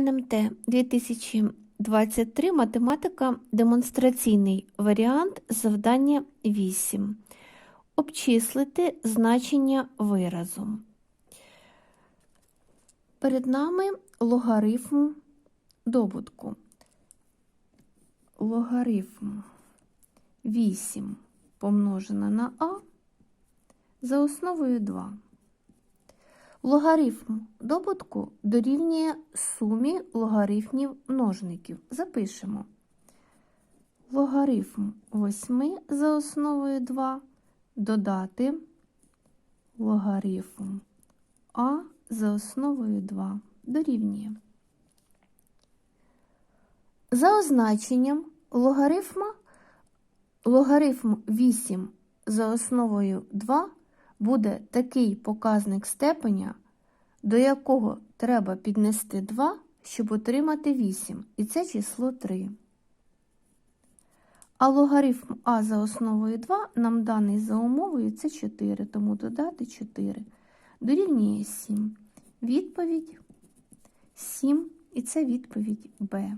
НМТ 2023 математика демонстраційний варіант завдання 8. Обчислити значення виразу. Перед нами логарифм добутку. Логарифм 8 помножено на а за основою 2. Логарифм добутку дорівнює сумі логарифмів множників. Запишемо. Логарифм 8 за основою 2 додати логарифм а за основою 2 дорівнює. За означенням логарифма логарифм 8 за основою 2 буде такий показник степеня, до якого треба піднести 2, щоб отримати 8, і це число 3. А логарифм А за основою 2 нам даний за умовою це 4, тому додати 4. Дорівнює 7. Відповідь 7, і це відповідь Б.